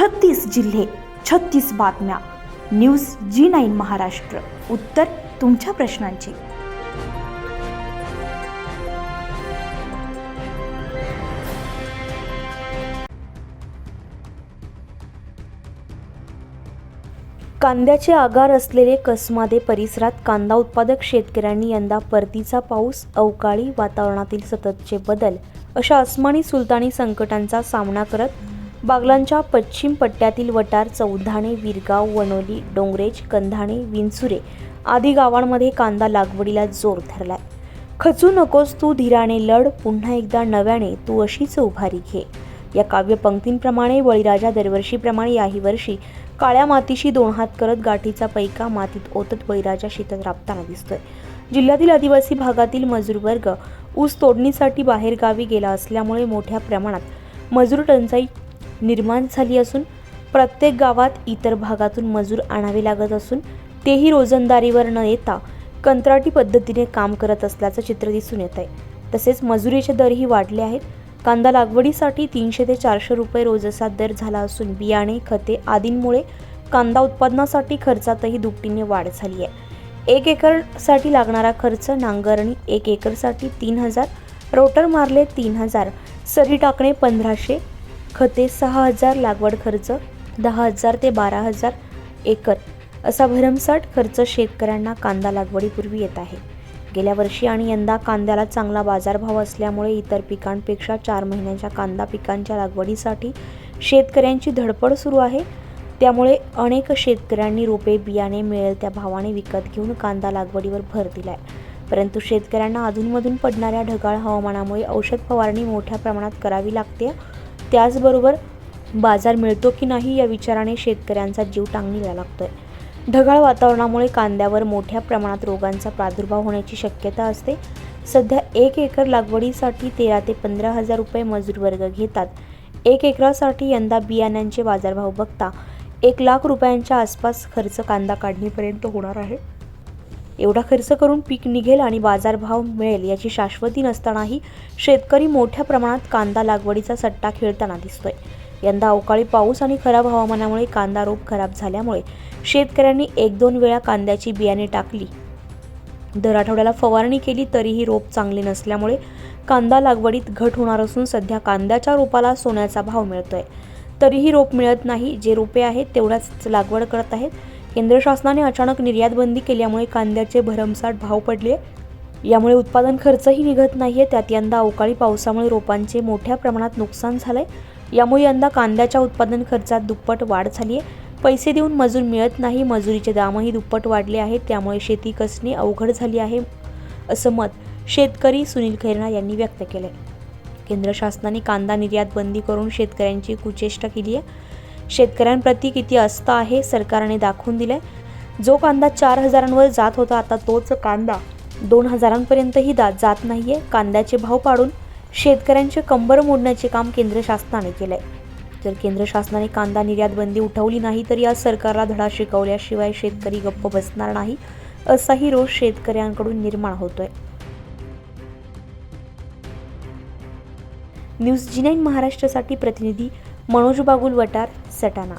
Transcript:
छत्तीस जिल्हे छत्तीस बातम्या. न्यूज जी नाईन महाराष्ट्र. उत्तर तुमच्या प्रश्नांची. कांद्याचे आगार असलेले कसमादे परिसरात कांदा उत्पादक शेतकऱ्यांनी यंदा परतीचा पाऊस अवकाळी वातावरणातील सततचे बदल अशा अस्मानी सुलतानी संकटांचा सामना करत बागलांच्या पश्चिम पट्ट्यातील वटार चौधाणे विरगाव वनोली डोंगरेज कंधाणे विंचुरे आदी गावांमध्ये कांदा लागवडीला जोर धरलाय. खचू नकोस तू धीराने लढ पुन्हा एकदा नव्याने तू अशीच उभारी घे. या काव्यपंक्तींप्रमाणे बळीराजा दरवर्षीप्रमाणे याही वर्षी काळ्या मातीशी दोन हात करत गाठीचा पैका मातीत ओतत बळीराजा शेतात राबताना दिसतोय. जिल्ह्यातील आदिवासी भागातील मजूर वर्ग ऊस तोडणीसाठी बाहेरगावी गेला असल्यामुळे मोठ्या प्रमाणात मजूर टंचाई निर्माण झाली असून प्रत्येक गावात इतर भागातून मजूर आणावे लागत असून तेही रोजंदारीवर न येता कंत्राटी पद्धतीने काम करत असल्याचं चित्र दिसून येत आहे. तसेच मजुरीचे दरही वाढले आहेत. कांदा लागवडीसाठी तीनशे ते चारशे रुपये रोज असा दर झाला असून बियाणे खते आदींमुळे कांदा उत्पादनासाठी खर्चातही दुपटीने वाढ झाली आहे. एक एकरसाठी लागणारा खर्च नांगरणी एक एकरसाठी तीन हजार रोटर मारले तीन हजार सरी टाकणे पंधराशे खते सहा हजार लागवड खर्च दहा हजार ते बारा हजार एकर असा भरमसाठ खर्च शेतकऱ्यांना कांदा लागवडीपूर्वी येत आहे. गेल्या वर्षी आणि यंदा कांद्याला चांगला बाजारभाव असल्यामुळे इतर पिकांपेक्षा चार महिन्यांच्या कांदा पिकांच्या लागवडीसाठी शेतकऱ्यांची धडपड सुरू आहे. त्यामुळे अनेक शेतकऱ्यांनी रोपे बियाणे मिळेल त्या भावाने विकत घेऊन कांदा लागवडीवर भर दिलाय. परंतु शेतकऱ्यांना अधूनमधून पडणाऱ्या ढगाळ हवामानामुळे औषध फवारणी मोठ्या प्रमाणात करावी लागते. त्याचबरोबर बाजार मिळतो की नाही या विचाराने शेतकऱ्यांचा जीव टांगणीला आहे ढगाळ वातावरणामुळे कांद्यावर मोठ्या प्रमाणात रोगांचा प्रादुर्भाव होण्याची शक्यता असते. सध्या एक एकर लागवडीसाठी तेरा ते पंधरा हजार रुपये मजूर वर्ग घेतात. एक एकरासाठी यंदा बियाण्यांचे बाजारभाव बघता एक लाख रुपयांच्या आसपास खर्च कांदा काढणीपर्यंत होणार आहे. एवढा खर्च करून पीक निघेल आणि बाजारभाव मिळेल याची शाश्वती नसतानाही शेतकरी मोठ्या प्रमाणात कांदा लागवडीचा सट्टा खेळताना दिसतोय. यंदा अवकाळी पाऊस आणि खराब हवामानामुळे कांदा रोप खराब झाल्यामुळे शेतकऱ्यांनी एक दोन वेळा कांद्याची बियाणे टाकली. दर आठवड्याला फवारणी केली तरीही रोप चांगले नसल्यामुळे कांदा लागवडीत घट होणार असून सध्या कांद्याच्या रोपाला सोन्याचा भाव मिळतोय. तरीही रोप मिळत नाही. जे रोपे आहेत तेवढ्याच लागवड करत आहेत. केंद्र शासनाने अचानक निर्यात बंदी केल्यामुळे कांद्याचे भरमसाठ भाव पडले. यामुळे उत्पादन खर्चही निघत नाहीये. त्यात यंदा अवकाळी पावसामुळे रोपांचे मोठ्या प्रमाणात नुकसान झालंय. यामुळे यंदा कांद्याच्या उत्पादन खर्चात दुप्पट वाढ झाली आहे पैसे देऊन मजूर मिळत नाही. मजुरीचे दामही दुप्पट वाढले आहेत. त्यामुळे शेती कसणे अवघड झाली आहे असं मत शेतकरी सुनील खैरना यांनी व्यक्त केलं केंद्र शासनाने कांदा निर्यात बंदी करून शेतकऱ्यांची कुचेष्टा केली आहे शेतकऱ्यांप्रती किती आस्था आहे सरकारने दाखवून दिलंय. जो कांदा चार हजारांवर जात होता आता तोच कांदा दोन हजारांपर्यंतही दा जात नाहीये. कांद्याचे भाव पाडून शेतकऱ्यांचे कंबर मोडण्याचे काम केंद्र शासनाने केलंय. जर केंद्र शासनाने कांदा निर्यात बंदी उठवली नाही तर या सरकारला धडा शिकवल्याशिवाय शेतकरी गप्प बसणार नाही असाही रोष शेतकऱ्यांकडून निर्माण होतोय. न्यूज जी नाईन महाराष्ट्रासाठी प्रतिनिधी मनोज बागुल वटार सटाणा